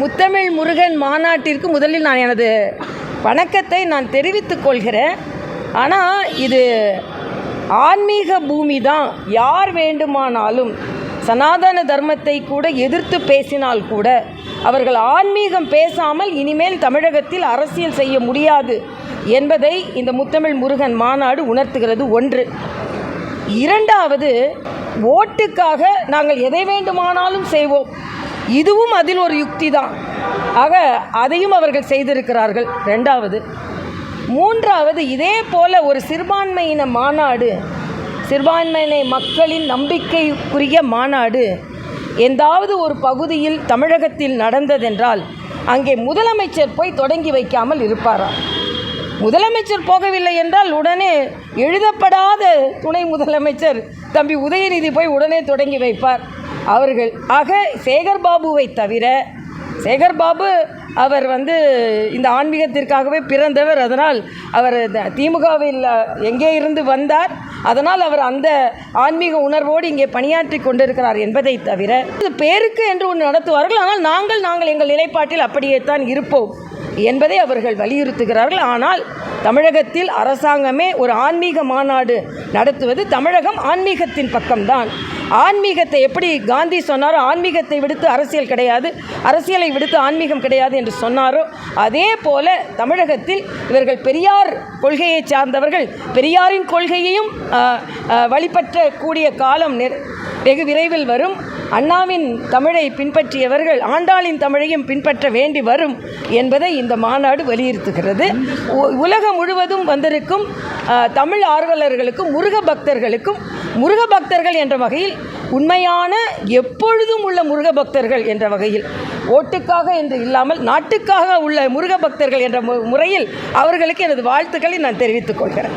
முத்தமிழ் முருகன் மாநாட்டிற்கு முதலில் நான் எனது வணக்கத்தை நான் தெரிவித்துக் கொள்கிறேன். ஆனால் இது ஆன்மீக பூமி தான். யார் வேண்டுமானாலும் சனாதன தர்மத்தை கூட எதிர்த்து பேசினால் கூட அவர்கள் ஆன்மீகம் பேசாமல் இனிமேல் தமிழகத்தில் அரசியல் செய்ய முடியாது என்பதை இந்த முத்தமிழ் முருகன் மாநாடு உணர்த்துகிறது ஒன்று. இரண்டாவது ஓட்டுக்காக நாங்கள் எதை வேண்டுமானாலும் செய்வோம். இதுவும் அதில் ஒரு யுக்தி தான் ஆக அதையும் அவர்கள் செய்திருக்கிறார்கள். ரெண்டாவது மூன்றாவது இதே போல ஒரு சிறுபான்மையின மாநாடு சிறுபான்மையினை மக்களின் நம்பிக்கைக்குரிய மாநாடு எந்தாவது ஒரு பகுதியில் தமிழகத்தில் நடந்ததென்றால் அங்கே முதலமைச்சர் போய் தொடங்கி வைக்காமல் இருப்பாரா? முதலமைச்சர் போகவில்லை என்றால் உடனே எழுதப்படாத துணை முதலமைச்சர் தம்பி உதயநிதி போய் உடனே தொடங்கி வைப்பார். அவர்கள் ஆக சேகர் பாபுவை தவிர சேகர் பாபு அவர் வந்து இந்த ஆன்மீகத்திற்காகவே பிறந்தவர். அதனால் அவர் த- திமுகவில் எங்கே இருந்து வந்தார் அதனால் அவர் அந்த ஆன்மீக உணர்வோடு இங்கே பணியாற்றி கொண்டிருக்கிறார் என்பதை தவிர இது பேருக்கு என்று ஒன்று நடத்துவார்கள். ஆனால் நாங்கள் நாங்கள் எங்கள் நிலைப்பாட்டில் அப்படியே தான் இருப்போம் என்பதை அவர்கள் வலியுறுத்துகிறார்கள். ஆனால் தமிழகத்தில் அரசாங்கமே ஒரு ஆன்மீக மாநாடு நடத்துவது தமிழகம் ஆன்மீகத்தின் பக்கம்தான். ஆன்மீகத்தை எப்படி காந்தி சொன்னாரோ ஆன்மீகத்தை விடுத்து அரசியல் கிடையாது அரசியலை விடுத்து ஆன்மீகம் கிடையாது என்று சொன்னாரோ அதே போல தமிழகத்தில் இவர்கள் பெரியார் கொள்கையை சார்ந்தவர்கள் பெரியாரின் கொள்கையையும் வழிபற்றக்கூடிய காலம் வெகு விரைவில் வரும். அண்ணாவின் தமிழை பின்பற்றியவர்கள் ஆண்டாளின் தமிழையும் பின்பற்ற வேண்டி வரும் என்பதை இந்த மாநாடு வலியுறுத்துகிறது. உ- உலகம் முழுவதும் வந்திருக்கும் தமிழ் ஆர்வலர்களுக்கும் முருக பக்தர்களுக்கும் முருக பக்தர்கள் என்ற வகையில் உண்மையான எப்பொழுதும் உள்ள முருக பக்தர்கள் என்ற வகையில் ஓட்டுக்காக என்று இல்லாமல் நாட்டுக்காக உள்ள முருக பக்தர்கள் என்ற மு- முறையில் அவர்களுக்கு எனது வாழ்த்துக்களை நான் தெரிவித்துக் கொள்கிறேன்.